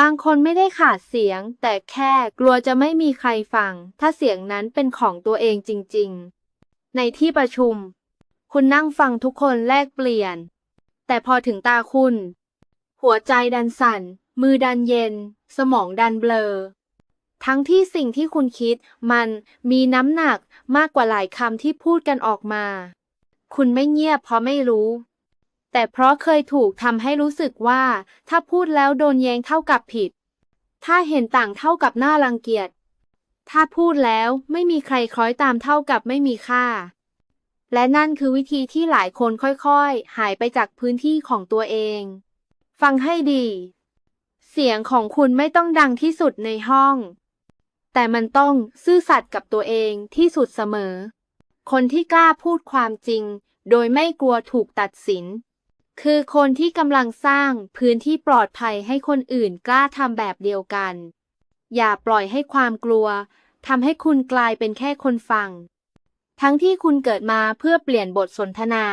บางคนไม่ได้ขาดเสียง แต่แค่กลัวจะไม่มีใครฟัง ถ้าเสียงนั้นเป็นของตัวเองจริงๆ ในที่ประชุม คุณนั่งฟังทุกคนแลกเปลี่ยน แต่พอถึงตาคุณ หัวใจดันสั่น มือดันเย็น สมองดันเบลอ ทั้งที่สิ่งที่คุณคิดมันมีน้ำหนักมากกว่าหลายคำที่พูดกันออกมา คุณไม่เงียบเพราะไม่รู้ แต่เพราะเคยถูกทำให้รู้สึกว่า ถ้าพูดแล้วโดนแย้งเท่ากับผิด ถ้าเห็นต่างเท่ากับน่ารังเกียจ ถ้าพูดแล้วไม่มีใครคล้อยตามเท่ากับไม่มีค่า และนั่นคือวิธีที่หลายคนค่อยๆ หายไปจากพื้นที่ของตัวเอง ฟังให้ดี เสียงของคุณไม่ต้องดังที่สุดในห้อง แต่มันต้องซื่อสัตย์กับตัวเองที่สุดเสมอ คนที่กล้าพูดความจริง โดยไม่กลัวถูกตัดสิน คือคนที่กำลังสร้างพื้นที่ปลอดภัยให้คนอื่นกล้าทำแบบเดียวกัน อย่าปล่อยให้ความกลัวทำให้คุณกลายเป็นแค่คนฟัง ทั้งที่คุณเกิดมาเพื่อเปลี่ยนบทสนทนา